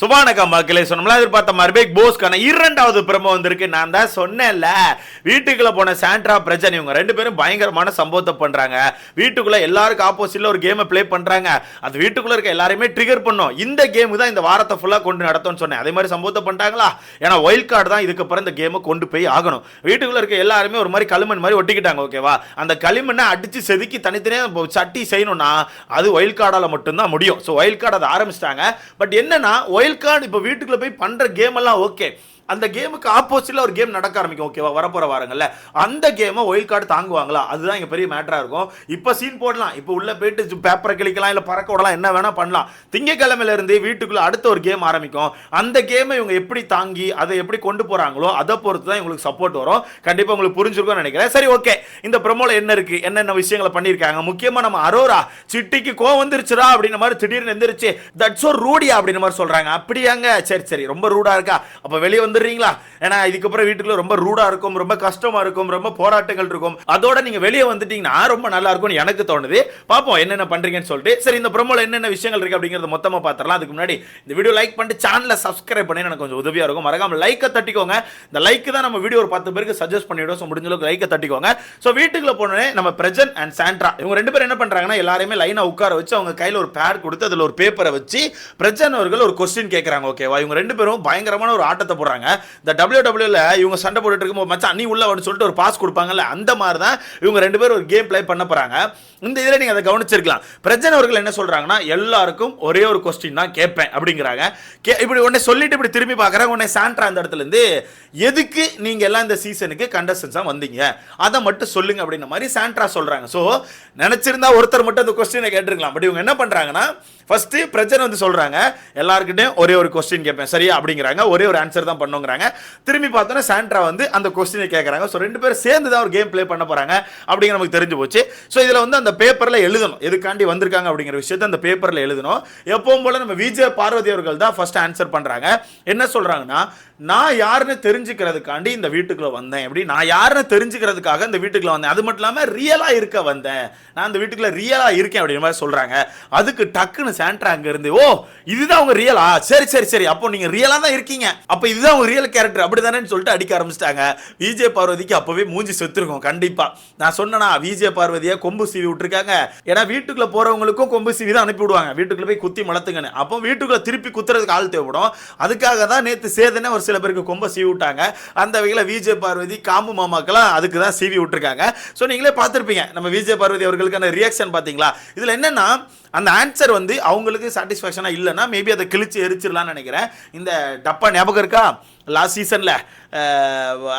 சுபானகா மக்களே சொன்னோம்ல எதிர்பார்த்த மாதிரி பிக் போஸ்க்கான இரண்டாவது பிரமோ வந்திருக்கு. நான் தான் சொன்னேன்ல வீட்டுக்குள்ள போன சாண்ட்ரா பிரச்சனை இவங்க ரெண்டு பேரும் பயங்கரமான சம்பவத்தை பண்றாங்க. வீட்டுக்குள்ள எல்லாருக்கும் ஆப்போசிட்ல ஒரு கேமை ப்ளே பண்றாங்க. அது வீட்டுக்குள்ள இருக்க எல்லாரையுமே ட்ரிகர் பண்ணும். இந்த கேம் தான் இந்த வாரத்தை ஃபுல்லா கொண்டு நடத்தும்னு சொன்னேன். அதே மாதிரி சம்பவத்தை பண்ணிட்டாங்களா? ஏன்னா ஒயில்ட் கார்டு தான் இதுக்கு அப்புறம் இந்த கேமை கொண்டு போய் ஆகணும். வீட்டுக்குள்ள இருக்க எல்லாருமே ஒரு மாதிரி களிமண் மாதிரி ஒட்டிக்கிட்டாங்க ஓகேவா அந்த களிமண்ணை அடிச்சு செதுக்கி தனித்தனியாக சட்டி செய்யணும்னா அது ஒயில்ட் கார்டால மட்டும்தான் முடியும். ஸோ ஒயில்ட் கார்டு அதை ஆரம்பிச்சிட்டாங்க. பட் என்னன்னா ஒயில்ட் கார்டு இப்போ வீட்டுக்குள்ள போய் பண்ற கேம் எல்லாம் ஓகே அந்த கேமுக்கு ஆப்போசிட்ல ஒரு கேம் நடக்க ஆரம்பிக்கும் ஓகேவா வரப்போற வாரங்கள்ல. அந்த கேமை ஒயில் கார்டு தாங்குவாங்களா? அதுதான் இங்க பெரிய மேட்டரா இருக்கும். இப்போ சீன் போடலாம். இப்போ உள்ள போயிட்டு பேப்பரை கிளிக்கலாம் இல்ல பறக்க விடலாம் என்ன வேணா பண்ணலாம். திங்கக்கிழமையில இருந்து வீட்டுக்குள்ள அடுத்த ஒரு கேம் ஆரம்பிக்கும். அந்த கேமை இவங்க எப்படி தாங்கி அதை எப்படி கொண்டு போறாங்களோ அதை பொறுத்து தான் இவங்களுக்கு சப்போர்ட் வரும். கண்டிப்பா உங்களுக்கு புரிஞ்சிருக்கும்னு நினைக்கிறேன். சரி ஓகே இந்த ப்ரமோல என்ன இருக்கு? என்னென்ன விஷயங்களை பண்ணியிருக்காங்க? முக்கியமா நம்ம அரோரா சிட்டிக்கு கோ வந்துருச்சுடா அப்படின்ற மாதிரி திடீர்னு எந்திரிச்சு தட்ஸ் ஒரு ரூடியா அப்படின்ற மாதிரி சொல்றாங்க. அப்படியாங்க? சரி சரி. ரொம்ப ரூடா இருக்கா? அப்ப வெளியே வந்து வந்துடுறீங்களா? ஏன்னா இதுக்கப்புறம் வீட்டுக்குள்ள ரொம்ப ரூடா இருக்கும் ரொம்ப கஷ்டமா இருக்கும் ரொம்ப போராட்டங்கள் இருக்கும். அதோட நீங்க வெளியே வந்துட்டீங்கன்னா ரொம்ப நல்லா இருக்கும்னு எனக்கு தோணுது. பார்ப்போம் என்னென்ன பண்றீங்கன்னு சொல்லிட்டு. சரி இந்த ப்ரோமோல என்னென்ன விஷயங்கள் இருக்கு அப்படிங்கறத மொத்தமா பாத்திரலாம் அதுக்கு முன்னாடி இந்த வீடியோ லைக் பண்ணிட்டு சேனலை சப்ஸ்கிரைப் பண்ணி எனக்கு கொஞ்சம் உதவியா இருக்கும். மறக்காம லைக்கை தட்டிக்கோங்க. இந்த லைக் தான் நம்ம வீடியோ ஒரு பத்து பேருக்கு சஜஸ்ட் பண்ணிவிடும். ஸோ முடிஞ்ச அளவுக்கு லைக்கை தட்டிக்கோங்க. ஸோ வீட்டுக்குள்ள போனோடனே நம்ம பிரஜன் அண்ட் சாண்ட்ரா இவங்க ரெண்டு பேரும் என்ன பண்றாங்கன்னா எல்லாருமே லைனா உட்கார வச்சு அவங்க கையில ஒரு பேட் கொடுத்து அதுல ஒரு பேப்பரை வச்சு பிரஜன் அவர்கள் ஒரு கொஸ்டின் கேட்கறாங்க ஓகேவா இவங்க ரெண்டு பேரும் பயங்கரமான ஒரு ஆட்டத்தை போடுறாங்க. இந்த டபிள்யூ டபிள்யூல இவங்க சண்டை போட்டுட்டு இருக்கும்போது மச்சான் நீ உள்ள வந்து சொல்லிட்டு ஒரு பாஸ் கொடுப்பாங்கல்ல அந்த மாதிரி தான் இவங்க ரெண்டு பேரும் ஒரு கேம் ப்ளே பண்ண போகிறாங்க இந்த இதில் நீங்கள் அதை கவனிச்சிருக்கலாம். பிரஜன் அவர்கள் என்ன சொல்கிறாங்கன்னா எல்லாருக்கும் ஒரே ஒரு கொஸ்டின் தான் கேட்பேன் அப்படிங்கிறாங்க. கே- இப்படி உடனே சொல்லிட்டு இப்படி திரும்பி பார்க்குறாங்க உடனே சாண்ட்ரா அந்த இடத்துலேருந்து எதுக்கு நீங்கள் எல்லாம் இந்த சீசனுக்கு கண்டஸ்டன்ஸாக வந்தீங்க? அதை மட்டும் சொல்லுங்க அப்படின்ற மாதிரி சாண்ட்ரா சொல்கிறாங்க ஸோ நினச்சிருந்தா ஒருத்தர் மட்டும் அந்த கொஸ்டினை கேட்டிருக்கலாம். பட் இவங்க என்ன பண்ணுறாங்கன்னா ஃபஸ்ட்டு பிரச்சனை வந்து சொல்கிறாங்க எல்லாருக்கிட்டையும் ஒரே ஒரு கொஸ்டின் கேட்பேன். சரியா? அப்படிங்கிறாங்க. ஒரே ஒரு ஆன்சர் தான் பண்ணுங்கிறாங்க. திரும்பி பார்த்தோன்னா சாண்ட்ரா வந்து அந்த கொஸ்டினை கேட்குறாங்க. ஸோ ரெண்டு பேரும் சேர்ந்து தான் ஒரு கேம் ப்ளே பண்ண போகிறாங்க அப்படிங்கிற நமக்கு தெரிஞ்சு போச்சு. ஸோ இதில் வந்து அந்த பேப்பரில் எழுதணும். எதுக்காண்டி வந்திருக்காங்க அப்படிங்கிற விஷயத்தை அந்த பேப்பரில் எழுதணும். எப்பவும் போல நம்ம விஜய பார்வதி அவர்கள் தான் ஃபஸ்ட் ஆன்சர் பண்ணுறாங்க என்ன சொல்கிறாங்கன்னா நான் யாருன்னு தெரிஞ்சுக்கிறதுக்காண்டி இந்த வீட்டுக்குள்ளே வந்தேன். எப்படி? நான் யாருன்னு தெரிஞ்சுக்கிறதுக்காக இந்த வீட்டுக்குள்ளே வந்தேன். அது மட்டும் இல்லாமல் ரியலாக இருக்க வந்தேன். நான் இந்த வீட்டுக்குள்ளே ரியலாக இருக்கேன் அப்படிங்கிற மாதிரி சொல்கிறாங்க அதுக்கு டக்குன்னு சாண்ட்ரா அங்க இருந்து ஓ இதுதான் உங்க ரியலா சரி சரி சரி. அப்போ நீங்க ரியலா தான் இருக்கீங்க. அப்ப இதுதான் உங்க ரியல் கேரக்டர் அப்படிதானேன்னு சொல்லிட்டு அடிக்க ஆரம்பிச்சிட்டாங்க. விஜய் பார்வதிக்கு அப்பவே மூஞ்சி செத்துருக்கும் கண்டிப்பா. நான் சொன்னனா விஜய் பார்வதியை கொம்பு சீவி விட்டுருக்காங்க. ஏன்னா வீட்டுக்குள்ள போறவங்களுக்கும் கொம்பு சீவி தான் அனுப்பி விடுவாங்க. வீட்டுக்குள்ள போய் குத்தி மலத்துங்கன்னு. அப்போ வீட்டுக்குள்ள திருப்பி குத்துறதுக்கு ஆள் தேவைப்படும். அதுக்காக தான் நேத்து சேதனே ஒரு சில பேருக்கு கொம்ப சீவி விட்டாங்க. அந்த வகையில் விஜய் பார்வதி காம்பு மாமாக்கெல்லாம் அதுக்கு தான் சீவி விட்டுருக்காங்க. ஸோ நீங்களே பார்த்துருப்பீங்க. நம்ம விஜய் பார்வதி அவர்களுக்கான ரியாக்ஷன் பார்த்தீங்களா? இதில் என்னன்னா அந்த ஆன்சர் வந்து அவங்களுக்கு சாட்டிஸ்ஃபேக்ஷனாக இல்லைன்னா மேபி அதை கிழிச்சு எரிச்சிடலாம்னு நினைக்கிறேன். இந்த டப்பா ஞாபகம் இருக்கா? லாஸ்ட் சீசனில்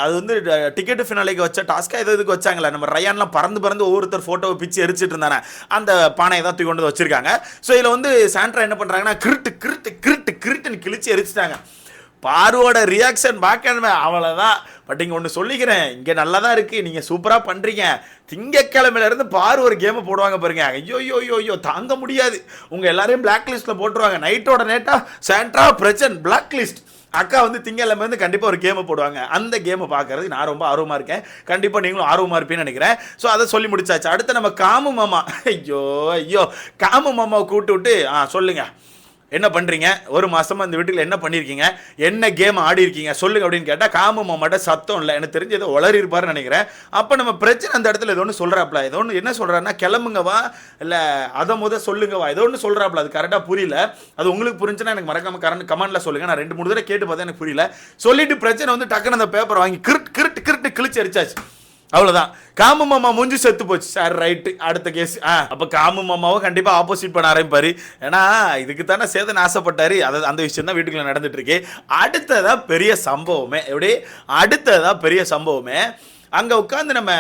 அது வந்து டிக்கெட் ஃபினாலேக்கு வச்ச டாஸ்க்காக எது இதுக்கு வச்சாங்களே. நம்ம ரயான்லாம் பறந்து பறந்து ஒவ்வொருத்தர் ஃபோட்டோவை பிச்சு எரிச்சிட்டு இருந்தானே. அந்த பானையை தான் தூக்கி கொண்டு வந்து வச்சிருக்காங்க. ஸோ இதில் வந்து சாண்ட்ரா என்ன பண்ணுறாங்கன்னா கிருட்டு கிருட்டு கிருட்டு கிருட்டுன்னு கிழிச்சு எரிச்சிட்டாங்க. பாருவோட ரியாக்ஷன் பார்க்கணுமே அவ்வளோதான் பட் இங்கே ஒன்று சொல்லிக்கிறேன். இங்கே நல்லா தான் இருக்குது நீங்கள் சூப்பராக பண்ணுறீங்க திங்கக்கிழமையிலேருந்து பாரு ஒரு கேமை போடுவாங்க பாருங்க. ஐயோ ஐயோ ஐயோ ஐயோ தாங்க முடியாது. உங்கள் எல்லாரையும் பிளாக் லிஸ்ட்டில் போட்டுருவாங்க. நைட்டோட நைட்டாக சாண்ட்ரா பிரச்சன் பிளாக் லிஸ்ட் அக்கா வந்து திங்கக்கிழமை வந்து கண்டிப்பாக ஒரு கேமை போடுவாங்க. அந்த கேமை பார்க்கறது நான் ரொம்ப ஆர்வமாக இருக்கேன். கண்டிப்பாக நீங்களும் ஆர்வமாக இருப்பீன்னு நினைக்கிறேன். ஸோ அதை சொல்லி முடிச்சாச்சு. அடுத்து நம்ம காமு மாமா. ஐயோ ஐயோ. காமு மாமாவை கூப்பிட்டு விட்டு ஆ சொல்லுங்கள் என்ன பண்ணுறீங்க ஒரு மாதமாக இந்த வீட்டில் என்ன பண்ணியிருக்கீங்க என்ன கேம் ஆடி இருக்கீங்க சொல்லுங்க அப்படின்னு கேட்டால் காமு மாமாட்ட சத்தம் இல்லை. எனக்கு தெரிஞ்சு ஏதோ உளறி இருப்பாருன்னு நினைக்கிறேன். அப்போ நம்ம பிரச்சனை அந்த இடத்துல ஏதோ ஒன்று சொல்கிறாப்ல ஏதோ ஒன்று என்ன சொல்கிறாருன்னா கிளம்புங்கவா இல்லை அதை முத சொல்லுங்கவா ஏதோ ஒன்று சொல்கிறாப்ல அது கரெக்டாக புரியல. அது உங்களுக்கு புரிஞ்சுன்னா எனக்கு மறக்காம கரண்ட் கமெண்ட்ல சொல்லுங்கள் நான் ரெண்டு மூணு தடவை கேட்டு பார்த்தா எனக்கு புரியல. சொல்லிட்டு பிரச்சனை வந்து டக்குன்னு அந்த பேப்பர் வாங்கி கிருட் கிருட் கிருட்டு கிழிச்சு அடிச்சாச்சு அவ்வளோதான் காமு மாமா மூஞ்சி செத்து போச்சு. சார் ரைட்டு அடுத்த கேஸ் ஆ அப்போ காமு மாமாவும் கண்டிப்பாக ஆப்போசிட் பண்ண ஆரம்பிப்பார். ஏன்னா இதுக்கு தானே சேதன் ஆசைப்பட்டார். அது அந்த விஷயம் தான் வீட்டுக்குள்ளே நடந்துட்டு இருக்கு. அடுத்ததா பெரிய சம்பவமே. எப்படி? அடுத்ததாக பெரிய சம்பவமே. அங்க உட்காந்து நம்ம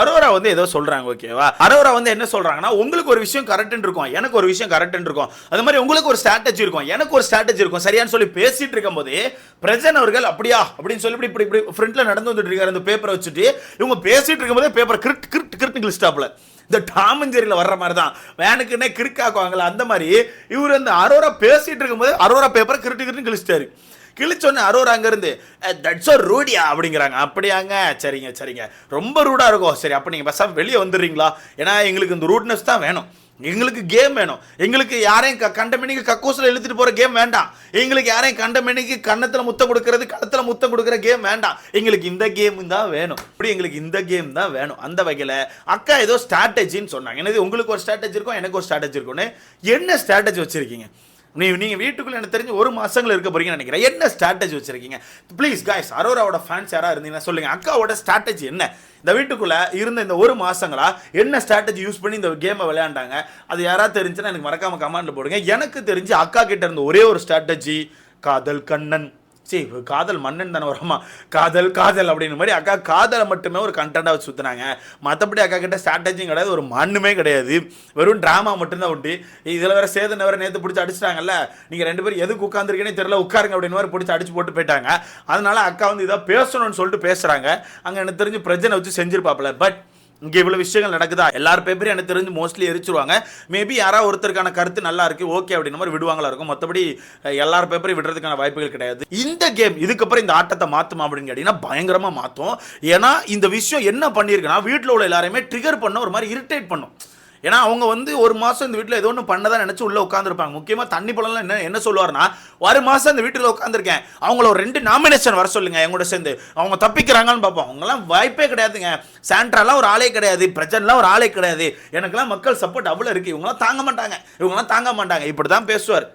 அரோரா வந்து ஏதோ சொல்றாங்க ஓகேவா அரோரா வந்து என்ன சொல்றாங்கன்னா உங்களுக்கு ஒரு விஷயம் கரெக்ட்னு இருக்கும். எனக்கு ஒரு விஷயம் கரெக்ட்னு இருக்கும். அது மாதிரி உங்களுக்கு ஒரு ஸ்ட்ராட்டஜி இருக்கும். எனக்கு ஒரு ஸ்ட்ராட்டஜி இருக்கும். சரியான்னு சொல்லி பேசிட்டு இருக்கும்போது பிரஜன் அவர்கள் அப்படியா? அப்படின்னு சொல்லி இப்படி இப்படி இப்படி ஃப்ரண்ட்ல நடந்து வந்துட்டு இருக்காரு. அந்த பேப்பரை வச்சுட்டு இவங்க பேசிட்டு இருக்கும்போதே பேப்பர் கிரிட் கிரிட் கிரிட் கிளிஸ்டாப்ல இந்த டாமஞ்சேரியில் வர்ற மாதிரி தான். வேனுக்குன்னே கிறுக்காக்குவாங்களா அந்த மாதிரி இவர் அந்த அரோரா பேசிட்டு இருக்கும்போது அரோரா பேப்பரை கிரிட்டு கிரிட்டு கிழிச்சிட்டாரு. கிழிச்சோன்னு அரோரா அங்கேருந்து தட்ஸ் ஓ ரூடியா அப்படிங்கிறாங்க. அப்படியாங்க. சரிங்க சரிங்க. ரொம்ப ரூடாக இருக்கும். சரி அப்போ நீங்கள் பஸ்ஸாக வெளியே வந்துடுறீங்களா? ஏன்னா எங்களுக்கு இந்த ரூட்னஸ் தான் வேணும். எங்களுக்கு கேம் வேணும். எங்களுக்கு யாரையும் க- கண்டமணிக்கு கக்கூசில் இழுத்துட்டு போகிற கேம் வேண்டாம். எங்களுக்கு யாரையும் கண்டமணிக்கு கன்னத்தில் முத்தம் கொடுக்கறது கழுத்தில் முத்தம் கொடுக்குற கேம் வேண்டாம். எங்களுக்கு இந்த கேம் தான் வேணும். இப்படி எங்களுக்கு இந்த கேம் தான் வேணும். அந்த வகையில் அக்கா ஏதோ ஸ்ட்ராட்டஜின்னு சொன்னாங்க. எனக்கு உங்களுக்கு ஒரு ஸ்ட்ராட்டஜி இருக்கும் எனக்கு ஒரு ஸ்ட்ராட்டஜி இருக்கும்னு என்ன ஸ்ட்ராட்டஜி வச்சுருக்கீங்க? நீ நீங்கள் வீட்டுக்குள்ளே எனக்கு தெரிஞ்சு ஒரு மாதங்கள் இருக்க போறீங்கன்னு நினைக்கிறேன். என்ன ஸ்ட்ராட்டஜி வச்சுருக்கீங்க? ப்ளீஸ் காய்ஸ் அரோராவோட ஃபேன்ஸ் யாராக இருந்தீங்கன்னா சொல்லுங்க. அக்காவோட ஸ்ட்ராட்டஜி என்ன? இந்த வீட்டுக்குள்ளே இருந்த இந்த ஒரு மாதங்களா என்ன ஸ்ட்ராட்டஜி யூஸ் பண்ணி இந்த கேமை விளையாண்டாங்க? அது யாராவது தெரிஞ்சுன்னா எனக்கு மறக்காமல் கமெண்ட்ல போடுங்க. எனக்கு தெரிஞ்சு அக்கா கிட்ட இருந்த ஒரே ஒரு ஸ்ட்ராட்டஜி காதல் கண்ணன். சரி காதல் மன்னன் தானே வரமா? காதல் காதல் அப்படின்னு மாதிரி அக்கா காதலை மட்டுமே ஒரு கண்டென்ட்டாக வச்சு சுற்றுனாங்க மற்றபடி அக்கா கிட்ட ஸ்ட்ராட்டஜியும் கிடையாது ஒரு மண்ணுமே கிடையாது. வெறும் ட்ராமா மட்டும்தான் உண்டு. இதில் வேற சேதனை வேற நேற்று பிடிச்சி அடிச்சிட்டாங்கல்ல. நீங்கள் ரெண்டு பேரும் எதுக்கு உட்காந்துருக்கேன்னு தெரியல உட்காருங்க அப்படின்னு மாதிரி பிடிச்சி அடிச்சு போட்டு போயிட்டாங்க. அதனால அக்கா வந்து இதாக பேசணும்னு சொல்லிட்டு பேசுகிறாங்க அங்கே எனக்கு தெரிஞ்சு பிரச்சனை வச்சு செஞ்சிருப்பாப்ல பட் இங்கே இவ்வளோ விஷயங்கள் நடக்குதா? எல்லார் பேப்பரையும் எனக்கு தெரிஞ்சு மோஸ்ட்லி எரிச்சிருவாங்க. மேபி யாராவது ஒருத்தருக்கான கருத்து நல்லா இருக்கு ஓகே அப்படின்ற மாதிரி விடுவாங்களா இருக்கும். மற்றபடி எல்லார் பேப்பரையும் விடுறதுக்கான வாய்ப்புகள் கிடையாது. இந்த கேம் இதுக்கப்புறம் இந்த ஆட்டத்தை மாற்றுமா அப்படின்னு கேட்டிங்கன்னா பயங்கரமாக மாற்றும் ஏன்னா இந்த விஷயம் என்ன பண்ணியிருக்குன்னா வீட்டில் உள்ள எல்லாரையுமே ட்ரிகர் பண்ண ஒரு மாதிரி இரிட்டேட் பண்ணும். ஏன்னா அவங்க வந்து ஒரு மாதம் இந்த வீட்டில் ஏதோ ஒன்று பண்ணதான் நினச்சி உள்ளே உட்காந்துருப்பாங்க முக்கியமாக தண்ணி பழம்லாம் என்ன என்ன சொல்லுவார்னா ஒரு மாதம் இந்த வீட்டில் உட்காந்துருக்கேன் அவங்கள ஒரு ரெண்டு நாமினேஷன் வர சொல்லுங்கள் எங்களோட சேர்ந்து. அவங்க தப்பிக்கிறாங்கன்னு பார்ப்போம். அவங்கலாம் வாய்ப்பே கிடையாதுங்க. சாண்ட்ராலாம் ஒரு ஆளே கிடையாது பிரச்சனைலாம் ஒரு ஆளே கிடையாது. எனக்கெல்லாம் மக்கள் சப்போர்ட் அவ்வளோ இருக்குது இவங்களாம் தாங்க மாட்டாங்க. இவங்களாம் தாங்க மாட்டாங்க. இப்படி தான் பேசுவார்.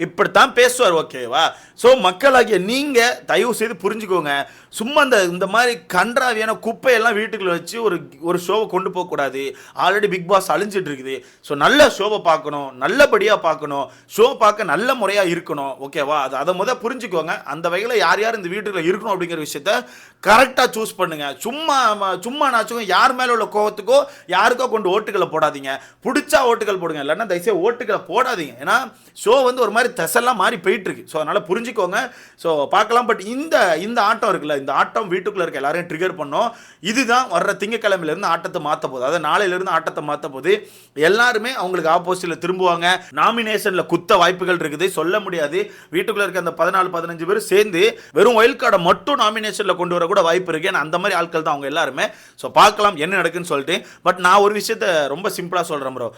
இப்படித்தான் பேசுவார் ஓகேவா? ஸோ மக்களாகிய நீங்கள் தயவு செய்து புரிஞ்சுக்கோங்க. சும்மா இந்த இந்த மாதிரி கன்றாவியான குப்பையெல்லாம் வீட்டுக்குள்ள வச்சு ஒரு ஒரு ஷோவை கொண்டு போகக்கூடாது. ஆல்ரெடி பிக் பாஸ் அழிஞ்சிட்டு இருக்குது. ஸோ நல்ல ஷோவை பார்க்கணும் நல்லபடியாக பார்க்கணும். ஷோ பார்க்க நல்ல முறையாக இருக்கணும் ஓகேவா? அது அதை முத புரிஞ்சுக்கோங்க. அந்த வகையில் யார் யார் இந்த வீட்டுக்குள்ள இருக்கணும் அப்படிங்கிற விஷயத்த கரெக்டாக சூஸ் பண்ணுங்க. சும்மா சும்மா நாச்சுக்கும் யார் மேலே உள்ள கோவத்துக்கோ யாருக்கோ கொண்டு ஓட்டுகளை போடாதீங்க. பிடிச்சா ஓட்டுகள் போடுங்க இல்லைன்னா தயவுசெய்து ஓட்டுகளை போடாதீங்க. ஏன்னா ஷோ வந்து ஒரு மாதிரி தசெல்லாம் மாறி போயிட்டு இருக்கு ஸோ அதனால் புரிஞ்சுக்கோங்க. ஸோ பார்க்கலாம். பட் இந்த இந்த ஆட்டம் இருக்குல்ல இந்த ஆட்டம் வீட்டுக்குள்ளே இருக்க எல்லாரையும் ட்ரிகர் பண்ணோம். இதுதான் வர்ற திங்கக்கிழமையிலேருந்து ஆட்டத்தை மாற்ற போகுது. அதாவது நாளையிலேருந்து ஆட்டத்தை மாற்ற போது எல்லாருமே அவங்களுக்கு ஆப்போசிட்டில் திரும்புவாங்க. நாமினேஷனில் குத்த வாய்ப்புகள் இருக்குது. சொல்ல முடியாது. வீட்டுக்குள்ளே இருக்க அந்த பதினாலு பதினஞ்சு பேர் சேர்ந்து வெறும் ஒயில் கார்டை மட்டும் நாமினேஷனில் கொண்டு வர கூட வாய்ப்பு இருக்கு. ஏன்னா அந்த மாதிரி ஆட்கள் தான் அவங்க எல்லாருமே. ஸோ பார்க்கலாம். என்ன நடக்குன்னு சொல்லிட்டு. பட் நான் ஒரு விஷயத்த ரொம்ப சிம்பிளாக சொல்கிறேன் ப்ரோ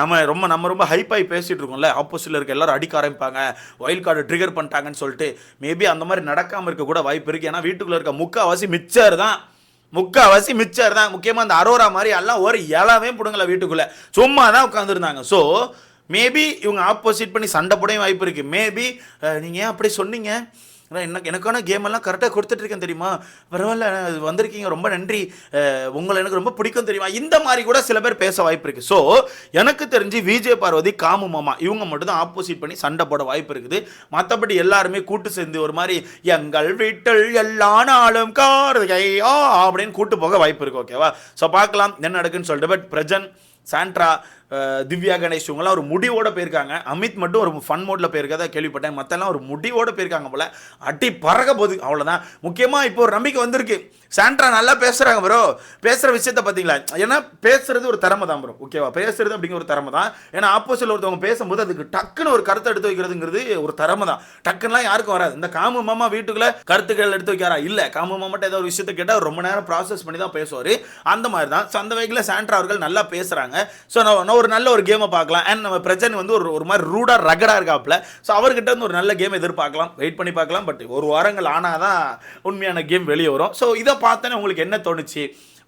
நம்ம ரொம்ப நம்ம ரொம்ப ஹைப்பாகி பேசிகிட்டு இருக்கோம்ல. ஆப்போசிட்டில் இருக்க எல்லாரும் அடிக்க ஆரம்பிப்பாங்க. ஒயில் கார்டு ட்ரிகர் பண்ணிட்டாங்கன்னு சொல்லிட்டு மேபி அந்த மாதிரி நடக்காமல் இருக்க கூட வாய்ப்பு இருக்குது ஏன்னா வீட்டுக்குள்ளே இருக்க முக்கால்வாசி மிச்சர் தான். முக்கால்வாசி மிச்சர் தான். முக்கியமாக அந்த அரோரா மாதிரி எல்லாம் ஒரு இலவே பிடுங்கல வீட்டுக்குள்ளே. சும்மா தான் உட்காந்துருந்தாங்க ஸோ மேபி இவங்க ஆப்போசிட் பண்ணி சண்டை போடையும் வாய்ப்பு இருக்குது மேபி நீங்கள் ஏன் அப்படி சொன்னீங்க? ஏன்னா எனக்கு எனக்கான கேம் எல்லாம் கரெக்டாக கொடுத்துட்ருக்கேன் தெரியுமா? பரவாயில்ல அது வந்திருக்கீங்க. ரொம்ப நன்றி. உங்களை எனக்கு ரொம்ப பிடிக்கும் தெரியுமா? இந்த மாதிரி கூட சில பேர் பேச வாய்ப்பு இருக்குது ஸோ எனக்கு தெரிஞ்சு விஜய் பார்வதி காமு மாமா இவங்க மட்டும் தான் ஆப்போசிட் பண்ணி சண்டை போட வாய்ப்பு இருக்குது. மற்றபடி எல்லாருமே கூட்டு சேர்ந்து ஒரு மாதிரி எங்கள் வீட்டில் எல்லா நாளும் கார்கை அப்படின்னு கூட்டு போக வாய்ப்பு இருக்குது ஓகேவா ஸோ பார்க்கலாம் என்ன நடக்குன்னு சொல்லிட்டு. பட் பிரஜன் சாண்ட்ரா திவ்யா கணேஷ் இவங்கெல்லாம் ஒரு முடிவோட போயிருக்காங்க. அமித் மட்டும் ஒரு ஃபன் மோட்டில் போயிருக்கதா கேள்விப்பட்டேன். மற்றெல்லாம் ஒரு முடிவோட போயிருக்காங்க போல. அடி பறக்க போகுது. அவ்வளோதான் முக்கியமாக இப்போ ஒரு நம்பிக்கை வந்திருக்கு. சாண்ட்ரா நல்லா பேசுகிறாங்க ப்ரோ பேசுகிற விஷயத்த பார்த்தீங்களா ஏன்னா பேசுறது ஒரு திறமை தான் ப்ரோ ஓகேவா பேசுறது அப்படிங்கிற ஒரு திறமை தான் ஏன்னா ஆப்போசிட்ல ஒருத்தவங்க பேசும்போது அதுக்கு டக்குன்னு ஒரு கருத்தை எடுத்து வைக்கிறதுங்கிறது ஒரு திறமை தான் டக்குன்னுலாம் யாருக்கும் வராது. இந்த காமு மாமா வீட்டுக்குள்ளே கருத்துக்கள் எடுத்து வைக்காரா இல்லை. காமு மாமாட்ட ஏதோ ஒரு விஷயத்தை கேட்டால் ரொம்ப நேரம் ப்ராசஸ் பண்ணி தான் பேசுவார். அந்த மாதிரி தான் ஸோ அந்த வகையில் சாண்ட்ரா அவர்கள் நல்லா பேசுகிறாங்க ஸோ நான் ஒரு நல்ல ஒரு கேமை பார்க்கலாம். அண்ட் நம்ம பிரச்சனை வந்து ஒரு ஒரு மாதிரி ரூடா ரகடா இருக்காப்புல. ஸோ அவர்கிட்ட வந்து ஒரு நல்ல கேம் எதிர்பார்க்கலாம். வெயிட் பண்ணி பார்க்கலாம். பட் ஒரு வாரங்கள் ஆனால் தான் உண்மையான கேம் வெளியே வரும். ஸோ இதை பார்த்தோன்னே உங்களுக்கு என்ன தோணுச்சு?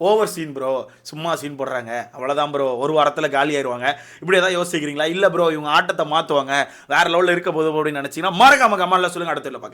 ஓவர் சீன் ப்ரோ சும்மா சீன் போடுறாங்க. அவ்வளோதான் ப்ரோ ஒரு வாரத்தில் காலி ஆயிடுவாங்க இப்படி ஏதாவது யோசிக்கிறீங்களா? இல்லை ப்ரோ இவங்க ஆட்டத்தை மாற்றுவாங்க வேறு லெவலில் இருக்க போதும் அப்படின்னு நினச்சிங்கன்னா மறக்காம கமெண்ட்ல சொல்லுங்க. அடுத்த பார்க்கலாம்.